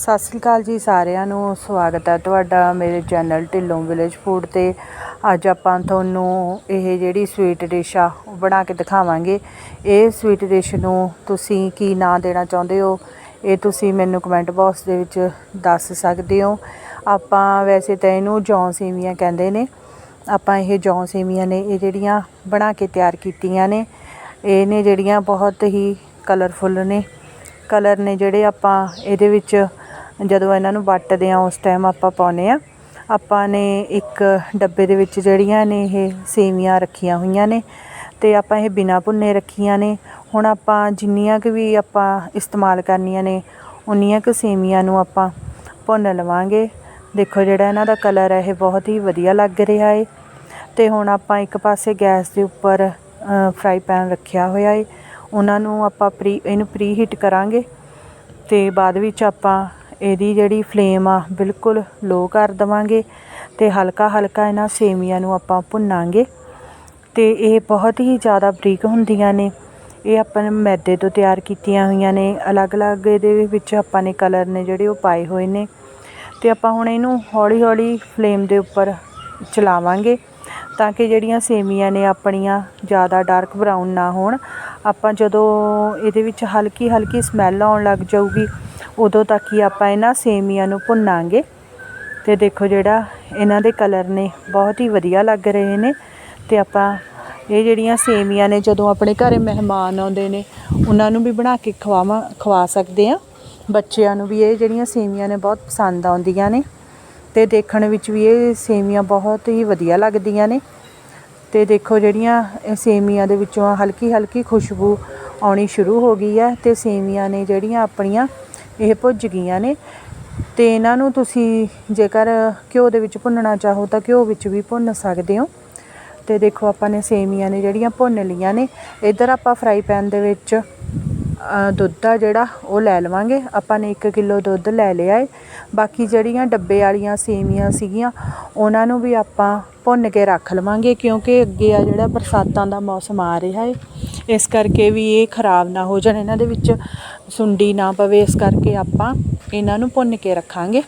ਸਤਿ ਸ੍ਰੀ ਅਕਾਲ ਜੀ ਸਾਰਿਆਂ ਨੂੰ, ਸਵਾਗਤ ਹੈ ਤੁਹਾਡਾ ਮੇਰੇ ਚੈਨਲ ਢਿੱਲੋਂ ਵਿਲੇਜ ਫੂਡ ਤੇ। ਅੱਜ ਆਪਾਂ ਤੁਹਾਨੂੰ ਇਹ ਜਿਹੜੀ ਸਵੀਟ ਡਿਸ਼ ਆ, ਉਹ ਬਣਾ ਕੇ ਦਿਖਾਵਾਂਗੇ। ਇਹ ਸਵੀਟ ਡਿਸ਼ ਨੂੰ ਤੁਸੀਂ ਕੀ ਨਾਂ ਦੇਣਾ ਚਾਹੁੰਦੇ ਹੋ? ਇਹ ਤੁਸੀਂ ਮੈਨੂੰ ਕਮੈਂਟ ਬਾਕਸ ਦੇ ਵਿੱਚ ਦੱਸ ਸਕਦੇ ਹੋ। ਆਪਾਂ ਵੈਸੇ ਤਾਂ ਇਹਨੂੰ ਜੌਂ ਸੇਵੀਆਂ ਕਹਿੰਦੇ ਨੇ। ਆਪਾਂ ਇਹ ਜੌਂ ਸੇਵੀਆਂ ਨੇ, ਇਹ ਜਿਹੜੀਆਂ ਬਣਾ ਕੇ ਤਿਆਰ ਕੀਤੀਆਂ ਨੇ, ਇਹ ਨੇ ਜਿਹੜੀਆਂ ਬਹੁਤ ਹੀ ਕਲਰਫੁੱਲ ਨੇ। ਕਲਰ ਨੇ ਜਿਹੜੇ ਆਪਾਂ ਇਹਦੇ ਵਿੱਚ ਜਦੋਂ ਇਹਨਾਂ ਨੂੰ ਵੱਟਦੇ ਆ ਉਸ ਟਾਈਮ ਆਪਾਂ ਪਾਉਨੇ ਆ ਆਪਾਂ ਨੇ ਇੱਕ ਡੱਬੇ ਦੇ ਵਿੱਚ ਜਿਹੜੀਆਂ ਨੇ ਇਹ ਸੇਵੀਆਂ ਰੱਖੀਆਂ ਹੋਈਆਂ ਨੇ ਤੇ ਆਪਾਂ ਇਹ ਬਿਨਾ ਭੁੰਨੇ ਰੱਖੀਆਂ ਨੇ। ਹੁਣ ਆਪਾਂ ਜਿੰਨੀਆਂ ਕੁ ਵੀ ਆਪਾਂ ਇਸਤੇਮਾਲ ਕਰਨੀਆਂ ਨੇ, ਉਨੀਆਂ ਕੁ ਸੇਵੀਆਂ ਨੂੰ ਆਪਾਂ ਭੁੰਨ ਲਵਾਂਗੇ। ਦੇਖੋ ਜਿਹੜਾ ਇਹਨਾਂ ਦਾ ਕਲਰ ਹੈ, ਇਹ ਬਹੁਤ ਹੀ ਵਧੀਆ ਲੱਗ ਰਿਹਾ ਏ। ਤੇ ਹੁਣ ਆਪਾਂ ਇੱਕ ਪਾਸੇ ਗੈਸ ਦੇ ਉੱਪਰ ਫਰਾਈ ਪੈਨ ਰੱਖਿਆ ਹੋਇਆ ਏ। ਉਹਨਾਂ ਨੂੰ ਆਪਾਂ ਪ੍ਰੀ ਇਹਨੂੰ ਪ੍ਰੀ ਹੀਟ ਕਰਾਂਗੇ। ਤੇ ਬਾਅਦ ਵਿੱਚ ਆਪਾਂ ਇਹਦੀ ਜਿਹੜੀ ਫਲੇਮ ਆ, ਬਿਲਕੁਲ ਲੋ ਕਰ ਦਵਾਂਗੇ ਤੇ ਹਲਕਾ ਹਲਕਾ ਇਹਨਾਂ ਸੇਮੀਆਂ ਨੂੰ ਆਪਾਂ ਭੁੰਨਾਂਗੇ। ਤੇ ਇਹ ਬਹੁਤ ਹੀ ਜ਼ਿਆਦਾ ਬਰੀਕ ਹੁੰਦੀਆਂ ਨੇ। ਇਹ ਆਪਾਂ ਨੇ ਮੈਦੇ ਤੋਂ ਤਿਆਰ ਕੀਤੀਆਂ ਹੋਈਆਂ ਨੇ। ਅਲੱਗ-ਅਲੱਗ ਇਹਦੇ ਵਿੱਚ ਆਪਾਂ ਨੇ ਕਲਰ ਨੇ ਜਿਹੜੇ ਉਹ ਪਾਏ ਹੋਏ ਨੇ। ਤੇ ਆਪਾਂ ਹੁਣ ਇਹਨੂੰ ਹੌਲੀ-ਹੌਲੀ ਫਲੇਮ ਦੇ ਉੱਪਰ ਚਲਾਵਾਂਗੇ ਤਾਂ ਕਿ ਜਿਹੜੀਆਂ ਸੇਮੀਆਂ ਨੇ ਆਪਣੀਆਂ ਜ਼ਿਆਦਾ ਡਾਰਕ ਬਰਾਊਨ ਨਾ ਹੋਣ। ਆਪਾਂ ਜਦੋਂ ਇਹਦੇ ਵਿੱਚ ਹਲਕੀ ਹਲਕੀ ਸਮੈਲ ਆਉਣ ਲੱਗ ਜਾਊਗੀ ਉਦੋਂ ਤੱਕ ਹੀ ਆਪਾਂ ਇਹਨਾਂ ਸੇਮੀਆਂ ਨੂੰ ਭੁੰਨਾਂਗੇ। ਤੇ ਦੇਖੋ ਜਿਹੜਾ ਇਹਨਾਂ ਦੇ ਕਲਰ ਨੇ, ਬਹੁਤ ਹੀ ਵਧੀਆ ਲੱਗ ਰਹੇ ਨੇ। ਤੇ ਆਪਾਂ ਇਹ ਜਿਹੜੀਆਂ ਸੇਮੀਆਂ ਨੇ, ਜਦੋਂ ਆਪਣੇ ਘਰੇ ਮਹਿਮਾਨ ਆਉਂਦੇ ਨੇ, ਉਹਨਾਂ ਨੂੰ ਵੀ ਬਣਾ ਕੇ ਖਵਾਵਾਂ, ਖਵਾ ਸਕਦੇ ਆ ਬੱਚਿਆਂ ਨੂੰ ਵੀ ਇਹ ਜਿਹੜੀਆਂ ਸੇਮੀਆਂ ਨੇ, ਬਹੁਤ ਪਸੰਦ ਆਉਂਦੀਆਂ ਨੇ। ਤੇ ਦੇਖਣ ਵਿੱਚ ਵੀ ਇਹ ਸੇਮੀਆਂ ਬਹੁਤ ਹੀ ਵਧੀਆ ਲੱਗਦੀਆਂ ਨੇ। ਤੇ ਦੇਖੋ ਜਿਹੜੀਆਂ ਇਹ ਸੇਮੀਆਂ ਦੇ ਵਿੱਚੋਂ ਹਲਕੀ ਹਲਕੀ ਖੁਸ਼ਬੂ ਆਉਣੀ ਸ਼ੁਰੂ ਹੋ ਗਈ ਹੈ। ਤੇ ਸੇਮੀਆਂ ਨੇ ਜਿਹੜੀਆਂ ਆਪਣੀਆਂ ਇਹ ਭੁੱਜ ਗਈਆਂ ਨੇ। ਤੇ ਇਹਨਾਂ ਨੂੰ ਤੁਸੀਂ ਜੇਕਰ ਘਿਓ ਦੇ ਵਿੱਚ ਭੁੰਨਣਾ ਚਾਹੋ ਤਾਂ ਘਿਓ ਵਿੱਚ ਵੀ ਭੁੰਨ ਸਕਦੇ ਹੋ। ਤੇ ਦੇਖੋ ਆਪਾਂ ਨੇ ਸੇਮੀਆਂ ਨੇ ਜਿਹੜੀਆਂ ਭੁੰਨ ਲਈਆਂ ਨੇ। ਇੱਧਰ ਆਪਾਂ ਫਰਾਈ ਪੈਨ ਦੇ ਵਿੱਚ ਦੁੱਧ ਆ ਜਿਹੜਾ ਉਹ ਲੈ ਲਵਾਂਗੇ। ਆਪਾਂ ਨੇ 1 ਕਿਲੋ ਦੁੱਧ ਲੈ ਲਿਆ ਏ। ਬਾਕੀ ਜਿਹੜੀਆਂ ਡੱਬੇ ਵਾਲੀਆਂ ਸੇਮੀਆਂ ਸੀਗੀਆਂ, ਉਹਨਾਂ ਨੂੰ ਵੀ ਆਪਾਂ ਭੁੰਨ ਕੇ ਰੱਖ ਲਵਾਂਗੇ ਕਿਉਂਕਿ ਅੱਗੇ ਆ ਜਿਹੜਾ ਬਰਸਾਤਾਂ ਦਾ ਮੌਸਮ ਆ ਰਿਹਾ ਏ। ਇਸ ਕਰਕੇ ਵੀ ਇਹ ਖਰਾਬ ਨਾ ਹੋ ਜਾਣ, ਇਹਨਾਂ ਦੇ ਵਿੱਚ ਸੁੰਡੀ ਨਾ ਪਵੇ, ਇਸ ਕਰਕੇ ਆਪਾਂ ਇਹਨਾਂ ਨੂੰ ਭੁੰਨ ਕੇ ਰੱਖਾਂਗੇ।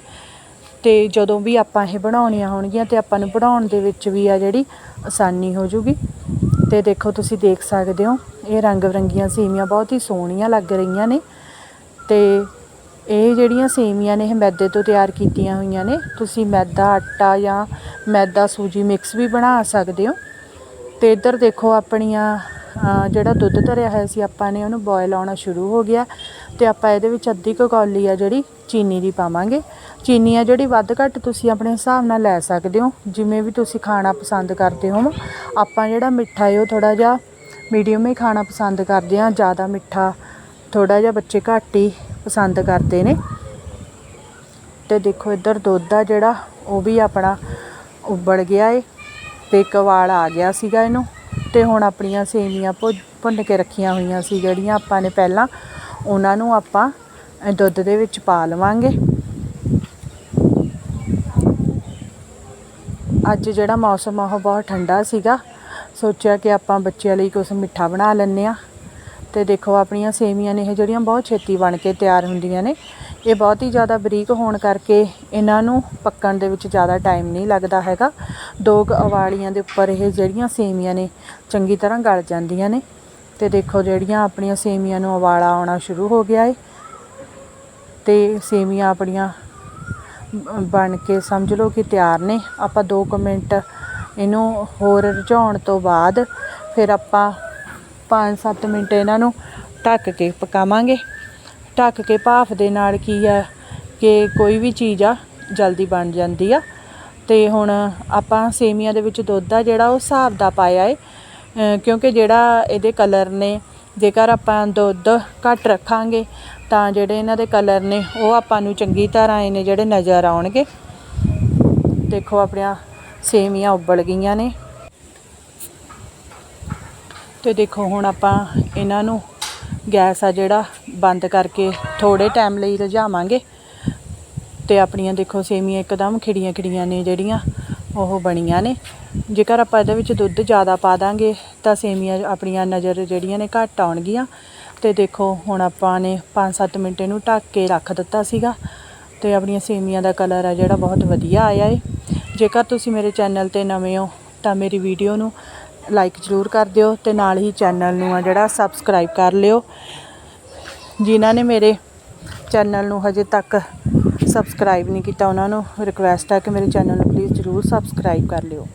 ਤੇ ਜਦੋਂ ਵੀ ਆਪਾਂ ਇਹ ਬਣਾਉਣੀਆਂ ਹੋਣਗੀਆਂ ਤੇ ਆਪਾਂ ਨੂੰ ਬਣਾਉਣ ਦੇ ਵਿੱਚ ਵੀ ਆ ਜਿਹੜੀ ਆਸਾਨੀ ਹੋ ਜੂਗੀ। ਤੇ ਦੇਖੋ, ਤੁਸੀਂ ਦੇਖ ਸਕਦੇ ਹੋ, ਇਹ ਰੰਗ ਬਰੰਗੀਆਂ ਸੇਮੀਆਂ ਬਹੁਤ ਹੀ ਸੋਹਣੀਆਂ ਲੱਗ ਰਹੀਆਂ ਨੇ। ਤੇ ਇਹ ਜਿਹੜੀਆਂ ਸੇਮੀਆਂ ਨੇ, ਇਹ ਮੈਦੇ ਤੋਂ ਤਿਆਰ ਕੀਤੀਆਂ ਹੋਈਆਂ ਨੇ, ਤੁਸੀਂ ਮੈਦਾ, ਆਟਾ ਜਾਂ ਮੈਦਾ ਸੂਜੀ ਮਿਕਸ ਵੀ ਬਣਾ ਸਕਦੇ ਹੋ। ਤੇ ਇੱਧਰ ਦੇਖੋ, ਆਪਣੀਆਂ ਜਿਹੜਾ ਦੁੱਧ ਧਰਿਆ ਹੋਇਆ ਸੀ, ਆਪਾਂ ਨੇ ਉਹਨੂੰ ਬੋਇਲ ਆਉਣਾ ਸ਼ੁਰੂ ਹੋ ਗਿਆ ਤੇ ਆਪਾਂ ਇਹਦੇ ਵਿੱਚ ਅੱਧੀ ਕੁ ਕੌਲੀ ਆ ਜਿਹੜੀ ਚੀਨੀ ਦੀ ਪਾਵਾਂਗੇ। ਚੀਨੀ ਆ ਜਿਹੜੀ ਵੱਧ ਘੱਟ ਤੁਸੀਂ ਆਪਣੇ ਹਿਸਾਬ ਨਾਲ ਲੈ ਸਕਦੇ ਹੋ, ਜਿਵੇਂ ਵੀ ਤੁਸੀਂ ਖਾਣਾ ਪਸੰਦ ਕਰਦੇ ਹੋ। ਆਪਾਂ ਜਿਹੜਾ ਮਿੱਠਾ ਹੈ ਉਹ ਥੋੜਾ ਜਿਹਾ ਮੀਡੀਅਮ ਹੀ ਖਾਣਾ ਪਸੰਦ ਕਰਦੇ ਆ ਜ਼ਿਆਦਾ ਮਿੱਠਾ ਥੋੜਾ ਜਿਹਾ ਬੱਚੇ ਘੱਟ ਹੀ ਪਸੰਦ ਕਰਦੇ ਨੇ। ਤੇ ਦੇਖੋ ਇੱਧਰ ਦੁੱਧ ਆ ਜਿਹੜਾ, ਉਹ ਵੀ ਆਪਣਾ ਉਬਲ ਗਿਆ ਏ, ਤੇ ਕਵਾਲ ਆ ਗਿਆ ਸੀਗਾ ਇਹਨੂੰ। ਤੇ ਹੁਣ ਆਪਣੀਆਂ ਸੇਮੀਆਂ ਭੁ- ਭੁੰਨ ਕੇ ਰੱਖੀਆਂ ਹੋਈਆਂ ਸੀ, ਜਿਹੜੀਆਂ ਆਪਾਂ ਨੇ ਪਹਿਲਾਂ, ਉਹਨਾਂ ਨੂੰ ਆਪਾਂ ਦੁੱਧ ਦੇ ਵਿੱਚ ਪਾ ਲਵਾਂਗੇ। ਅੱਜ ਜਿਹੜਾ ਮੌਸਮ ਆ, ਉਹ ਬਹੁਤ ਠੰਡਾ ਸੀਗਾ। ਸੋਚਿਆ ਕਿ ਆਪਾਂ ਬੱਚਿਆਂ ਲਈ ਕੁਝ ਮਿੱਠਾ ਬਣਾ ਲੈਂਦੇ ਆ ਤੇ ਦੇਖੋ ਆਪਣੀਆਂ ਸੇਮੀਆਂ ਨੇ ਇਹ ਜਿਹੜੀਆਂ ਬਹੁਤ ਛੇਤੀ ਬਣ ਕੇ ਤਿਆਰ ਹੁੰਦੀਆਂ ਨੇ। ਇਹ ਬਹੁਤ ਹੀ ਜ਼ਿਆਦਾ ਬਰੀਕ ਹੋਣ ਕਰਕੇ ਇਹਨਾਂ ਨੂੰ ਪੱਕਣ ਦੇ ਵਿੱਚ ਜ਼ਿਆਦਾ ਟਾਈਮ ਨਹੀਂ ਲੱਗਦਾ ਹੈਗਾ। ਦੋ ਕੁ ਉਬਾਲੀਆਂ ਦੇ ਉੱਪਰ ਇਹ ਜਿਹੜੀਆਂ ਸੇਮੀਆਂ ਨੇ ਚੰਗੀ ਤਰ੍ਹਾਂ ਗਲ ਜਾਂਦੀਆਂ ਨੇ। ਤੇ ਦੇਖੋ ਜਿਹੜੀਆਂ ਆਪਣੀਆਂ ਸੇਮੀਆਂ ਨੂੰ ਅਵਾਲਾ ਆਉਣਾ ਸ਼ੁਰੂ ਹੋ ਗਿਆ ਏ। ਤੇ ਸੇਮੀਆਂ ਆਪਣੀਆਂ ਬਣ ਕੇ ਸਮਝ ਲਓ ਕਿ ਤਿਆਰ ਨੇ। ਆਪਾਂ 2 ਮਿੰਟ ਇਹਨੂੰ ਹੋਰ ਰਝਾਉਣ ਤੋਂ ਬਾਅਦ ਫਿਰ ਆਪਾਂ 5-7 ਮਿੰਟ ਇਹਨਾਂ ਨੂੰ ਢੱਕ ਕੇ ਪਕਾਵਾਂਗੇ। ਢੱਕ ਕੇ ਭਾਫ ਦੇ ਨਾਲ ਕੀ ਆ ਕਿ ਕੋਈ ਵੀ ਚੀਜ਼ ਆ, ਜਲਦੀ ਬਣ ਜਾਂਦੀ ਆ। ਤੇ ਹੁਣ ਆਪਾਂ ਸੇਮੀਆਂ ਦੇ ਵਿੱਚ ਦੁੱਧ ਆ ਜਿਹੜਾ ਉਹ ਹਿਸਾਬ ਦਾ ਪਾਇਆ ਏ। ਕਿਉਂਕਿ ਜਿਹੜਾ ਇਹਦੇ ਕਲਰ ਨੇ, ਜੇਕਰ ਆਪਾਂ ਦੁੱਧ ਘੱਟ ਰੱਖਾਂਗੇ, ਤਾਂ ਜਿਹੜੇ ਇਹਨਾਂ ਦੇ ਕਲਰ ਨੇ ਉਹ ਆਪਾਂ ਨੂੰ ਚੰਗੀ ਤਰ੍ਹਾਂ ਇਹਨੇ ਜਿਹੜੇ ਨਜ਼ਰ ਆਉਣਗੇ। ਦੇਖੋ ਆਪਣੀਆਂ ਸੇਮੀਆਂ ਉਬਲ ਗਈਆਂ ਨੇ। ਤੇ ਦੇਖੋ ਹੁਣ ਆਪਾਂ ਇਹਨਾਂ ਨੂੰ ਗੈਸ ਆ ਜਿਹੜਾ ਬੰਦ ਕਰਕੇ ਥੋੜੇ ਟਾਈਮ ਲਈ ਰਝਾਵਾਂਗੇ ਤੇ ਆਪਣੀਆਂ ਦੇਖੋ ਸੇਮੀਆਂ ਇੱਕਦਮ ਖਿੜੀਆਂ ਖਿੜੀਆਂ ਨੇ ਜਿਹੜੀਆਂ, ਉਹ ਬਣੀਆਂ ਨੇ। ਜੇਕਰ ਆਪਾਂ ਇਹਦੇ ਵਿੱਚ ਦੁੱਧ ਜ਼ਿਆਦਾ ਪਾ ਦਾਂਗੇ, ਤਾਂ ਸੇਮੀਆਂ ਆਪਣੀਆਂ ਨਜ਼ਰ ਜਿਹੜੀਆਂ ਨੇ ਘੱਟ ਆਉਣਗੀਆਂ। ਤੇ ਦੇਖੋ ਹੁਣ ਆਪਾਂ ਨੇ 5-7 ਮਿੰਟ ਇਹਨੂੰ ਢੱਕ ਕੇ ਰੱਖ ਦਿੱਤਾ ਸੀਗਾ। ਤੇ ਆਪਣੀਆਂ ਸੇਮੀਆਂ ਦਾ ਕਲਰ ਆ ਜਿਹੜਾ ਬਹੁਤ ਵਧੀਆ ਆਇਆ ਏ। ਜੇਕਰ ਤੁਸੀਂ ਮੇਰੇ ਚੈਨਲ ਤੇ ਨਵੇਂ ਹੋ, ਤਾਂ ਮੇਰੀ ਵੀਡੀਓ ਨੂੰ ਲਾਈਕ ਜ਼ਰੂਰ ਕਰ ਦਿਓ ਤੇ ਨਾਲ ਹੀ ਚੈਨਲ ਨੂੰ ਆ ਜਿਹੜਾ ਸਬਸਕ੍ਰਾਈਬ ਕਰ ਲਿਓ। ਜਿਨ੍ਹਾਂ ਨੇ ਮੇਰੇ ਚੈਨਲ ਨੂੰ ਹਜੇ ਤੱਕ ਸਬਸਕ੍ਰਾਈਬ ਨਹੀਂ ਕੀਤਾ, ਉਹਨਾਂ ਨੂੰ ਰਿਕੁਐਸਟ ਆ ਕਿ ਮੇਰੇ ਚੈਨਲ ਨੂੰ ਪਲੀਜ਼ ਜ਼ਰੂਰ ਸਬਸਕ੍ਰਾਈਬ ਕਰ ਲਿਓ।